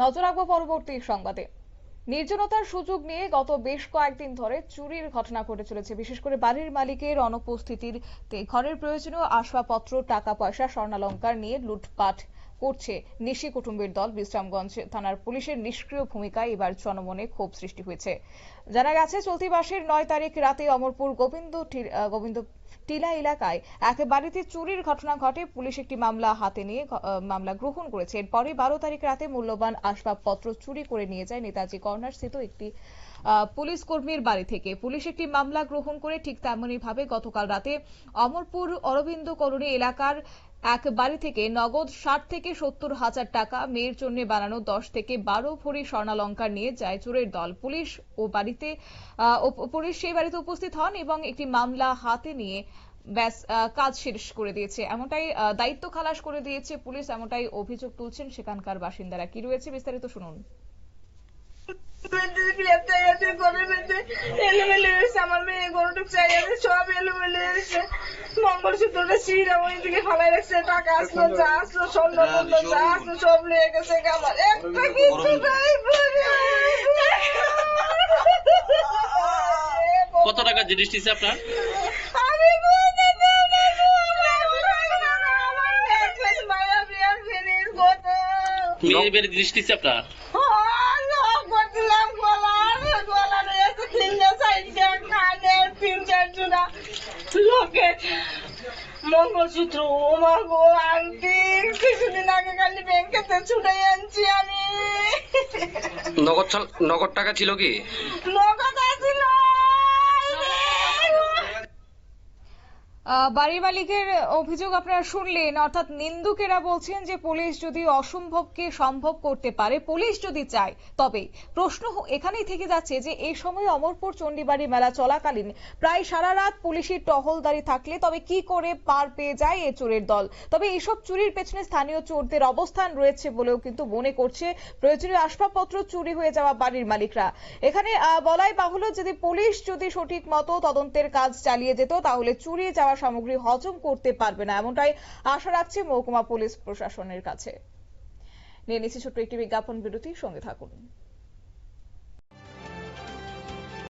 নজর রাখব পরবর্তী সংবাদে। নির্জনতার সুযোগ নিয়ে গত বেশ কয়েকদিন ধরে চুরির ঘটনা ঘটে চলেছে। বিশেষ করে বাড়ির মালিকের অনুপস্থিতির ঘরের প্রয়োজনীয় আসবাবপত্র টাকা পয়সা স্বর্ণালঙ্কার নিয়ে লুটপাট করছে নিশি কুটুম্বের দল। বিশ্রামগঞ্জ থানার পুলিশের নিষ্ক্রিয় ভূমিকায় এবার জনমনে ক্ষোভ সৃষ্টি হয়েছে। জানা গেছে, চলতি মাসের নয় তারিখ রাতে অমরপুর গোবিন্দ গোবিন্দ টিলা এলাকায় এক বাড়িতে চুরির ঘটনা ঘটে। পুলিশ একটি মামলা হাতে নিয়ে মামলা গ্রহণ করেছে। এরপরে বারো তারিখ রাতে মূল্যবান আসবাবপত্র চুরি করে নিয়ে যায় নেতাজি কর্নার স্থিত একটি পুলিশ কর্মীর বাড়ি থেকে। পুলিশ একটি মামলা গ্রহণ করে ঠিক তেমনই ভাবে গতকাল রাতে অমরপুর অরবিন্দ কলোনি এলাকার এক বাড়ি থেকে নগদ ষাট থেকে সত্তর হাজার টাকা, মেয়ের জন্য বানানো দশ থেকে বারো ভরি স্বর্ণালঙ্কার নিয়ে যায় চোরের দল। পুলিশ ও বাড়িতে পুলিশ সেই বাড়িতে উপস্থিত হন এবং একটি মামলা হাতে নিয়ে ব্যাস কাজ শেষ করে দিয়েছে। এমনটাই দায়িত্ব খালাস করে দিয়েছে পুলিশ এমনটাই অভিযোগ তুলছেন সেখানকার বাসিন্দারা। কি রয়েছে বিস্তারিত শুনুন। গ্রেপ্তার আছে ঘরের মধ্যে এলোমেলো হয়েছে আমার মেয়ে গরুটুক চাই আছে সব এলোমেলো হয়েছে মঙ্গলসূত্রটা সিঁড়া ওই দিকে ফালাই রাখছে টাকা আসলো যা আসলো স্বর্ণ যা আসলো সব লেগে গেছে আমার একটা কিছু নাই কত টাকা জিনিস দিচ্ছে আপনার? আমি কানের তিন চার জোড়া লকেট মঙ্গলসূত্র ওমা গো আংটি কিছুদিন আগে খালি ব্যাংকেতে ছুটে আনছি আমি। নগদ নগদ টাকা ছিল কি? নগদ বাড়ির মালিকের অভিযোগ আপনারা শুনলেন, অর্থাৎ নিন্দুকেরা বলছেন যে পুলিশ যদি অসম্ভবকে সম্ভব করতে পারে, পুলিশ যদি চায়। তবে প্রশ্ন এখানেই থেকে যাচ্ছে যে এই সময় অমরপুর চণ্ডীবাড়ি মেলা চলাকালীন প্রায় সারা রাত পুলিশের টহলদারি থাকলে তবে কি করে পার পেয়ে যায় এই চোরের দল? তবে এইসব চুরির পেছনে স্থানীয় চোরদের অবস্থান রয়েছে বলেও কিন্তু মনে করছে প্রয়োজনীয় আসবাবপত্র চুরি হয়ে যাওয়া বাড়ির মালিকরা। এখানে বলাই বাহুল্য, যদি পুলিশ যদি সঠিক মতো তদন্তের কাজ চালিয়ে যেত, তাহলে চুরি যাওয়া সামগ্রী হজম করতে পারবে না, এমনটাই আশা রাখছে মহকুমা পুলিশ প্রশাসনের কাছে। নিয়ে নিচ্ছি ছোট্ট একটি বিজ্ঞাপন বিরতি সঙ্গে থাকুন।